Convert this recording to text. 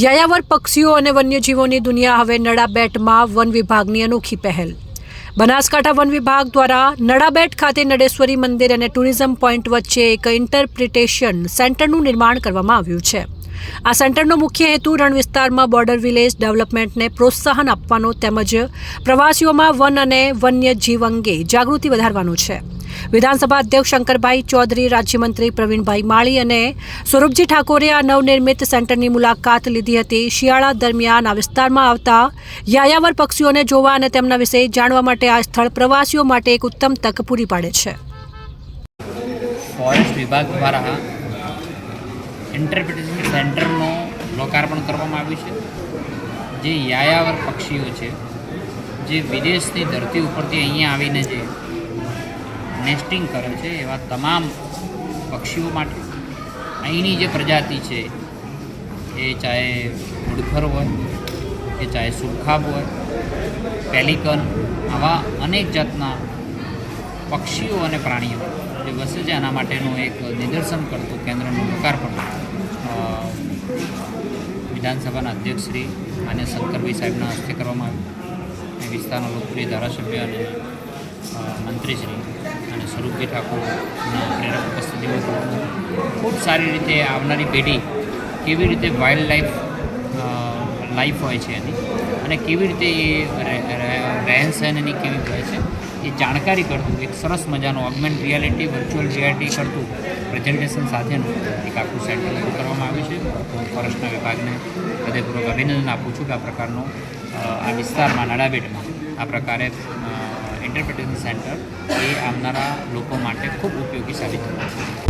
યાયાવર પક્ષીઓ અને વન્યજીવોની દુનિયા હવે નડાબેટમાં વન વિભાગની અનોખી પહેલ. બનાસકાંઠા વન વિભાગ દ્વારા નડાબેટ ખાતે નડેશ્વરી મંદિર અને ટુરિઝમ પોઈન્ટ વચ્ચે એક ઇન્ટરપ્રિટેશન સેન્ટરનું નિર્માણ કરવામાં આવ્યું છે. આ સેન્ટરનો મુખ્ય હેતુ રણ વિસ્તારમાં બોર્ડર વિલેજ ડેવલપમેન્ટને પ્રોત્સાહન આપવાનો તેમજ પ્રવાસીઓમાં વન અને વન્યજીવ અંગે જાગૃતિ વધારવાનો છે. વિધાનસભા અધ્યક્ષ શંકરભાઈ ચૌધરી, રાજ્યમંત્રી પ્રવીણભાઈ માળી અને સ્વરૂપજી ઠાકોરે આ નવનિર્મિત સેન્ટરની મુલાકાત લીધી હતી. શિયાળા દરમિયાન આ વિસ્તારમાં આવતા યાયાવર પક્ષીઓને જોવા અને તેમના વિશે જાણવા માટે આ સ્થળ પ્રવાસીઓ માટે એક ઉત્તમ તક પૂરી પાડે છે. ફોરેસ્ટ વિભાગ દ્વારા ઇન્ટરપ્રિટેશન સેન્ટરનું લોકાર્પણ કરવામાં આવ્યું છે. જે યાયાવર પક્ષીઓ છે, જે વિદેશની ધરતી ઉપરથી અહીંયા આવીને જે નેસ્ટિંગ કરે છે એવા તમામ પક્ષીઓ માટે. અહીંની જે પ્રજાતિ છે, એ ચાહે ઉડખર હોય કે ચાહે સુરખાબ હોય, પેલિકન, આવા અનેક જાતના પક્ષીઓ અને પ્રાણીઓ જે વસે છે, એના માટેનું એક નિદર્શન કરતું કેન્દ્રનું લોકાર્પણ. વિધાનસભાના અધ્યક્ષ શ્રી માન્ય શંકરભાઈ સાહેબના હસ્તે કરવામાં આવ્યું. વિસ્તારના લોકપ્રિય ધારાસભ્ય અને મંત્રીશ્રી અને સ્વરૂપજી ઠાકોરના પ્રેરક ઉપસ્થિતિમાં ખૂબ સારી રીતે આવનારી પેઢી કેવી રીતે વાઇલ્ડ લાઈફ લાઈફ હોય છે એની અને કેવી રીતે એ રહે- રહે- રહેન સહેન એની કેવી હોય છે એ જાણકારી કરતું, એક સરસ મજાનું ઓગમેન્ટ રિયાલિટી વર્ચ્યુઅલ રિયાલિટી કરતું પ્રેઝન્ટેશન સાથેનું એક આખું સેન્ટર ઊભું કરવામાં આવ્યું છે. ફોરેસ્ટના વિભાગને હૃદયપૂર્વક અભિનંદન આપું છું કે આ પ્રકારનો આ વિસ્તારમાં નડાબેટમાં આ પ્રકારે ઇન્ટરપ્રિટેશન સેન્ટર એ આવનારા લોકો માટે ખૂબ ઉપયોગી સાબિત થયું છે.